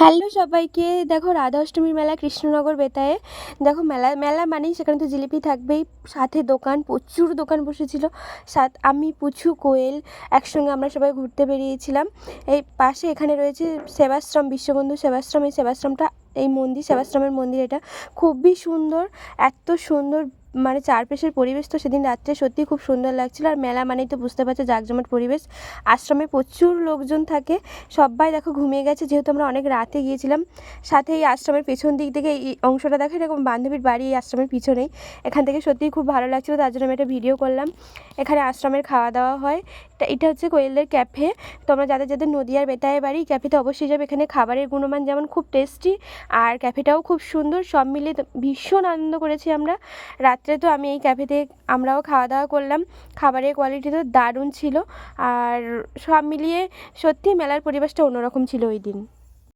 Hello সবাইকে। দেখো রাধা অষ্টমীর মেলা কৃষ্ণনগর বেতায়ে দেখো মেলা মেলা মানেই সেখানে তো জিলিপি থাকবেই। সাথে দোকান, প্রচুর দোকান বসেছিল। সাথ আমি, পুচু, কোয়েল একসঙ্গে আমরা সবাই ঘুরতে বেরিয়েছিলাম। এই পাশে এখানে রয়েছে সেবাশ্রম, বিশ্ববন্ধু সেবাশ্রম। এই সেবাশ্রমটা, এই মন্দির, সেবাশ্রমের মন্দির এটা। খুবই সুন্দর, এত সুন্দর মানে চারপাশের পরিবেশ তো সেদিন রাত্রে সত্যিই খুব সুন্দর লাগছিল। আর মেলা মানেই তো বুঝতে পারছ জাঁকজমট পরিবেশ। আশ্রমে প্রচুর লোকজন থাকে। সবাই দেখো ঘুমিয়ে গেছে, যেহেতু আমরা অনেক রাতে গিয়েছিলাম। সাথে এই আশ্রমের পেছন দিক থেকে এই অংশটা দেখো, এরকম বান্ধবীর বাড়ি এই আশ্রমের পিছনেই এখান থেকে সত্যিই খুব ভালো লাগছিল, তার জন্য আমি একটা ভিডিও করলাম। এখানে আশ্রমের খাওয়া দাওয়া হয়। এটা হচ্ছে কোয়েলদের ক্যাফে তোমরা যাদের যাদের নদীয়ার বেতায় বাড়ি ক্যাফেতে অবশ্যই যাবে। এখানে খাবারের গুণমান যেমন খুব টেস্টি আর ক্যাফেটাও খুব সুন্দর। সব মিলিয়ে ভীষণ আনন্দ করেছি আমরা। রাত্রে তো আমি এই ক্যাফেতে আমরাও খাওয়া দাওয়া করলাম। খাবারের কোয়ালিটি তো দারুণ ছিল। আর সব মিলিয়ে সত্যি মেলার পরিবেশটা অন্যরকম ছিল ওই দিন।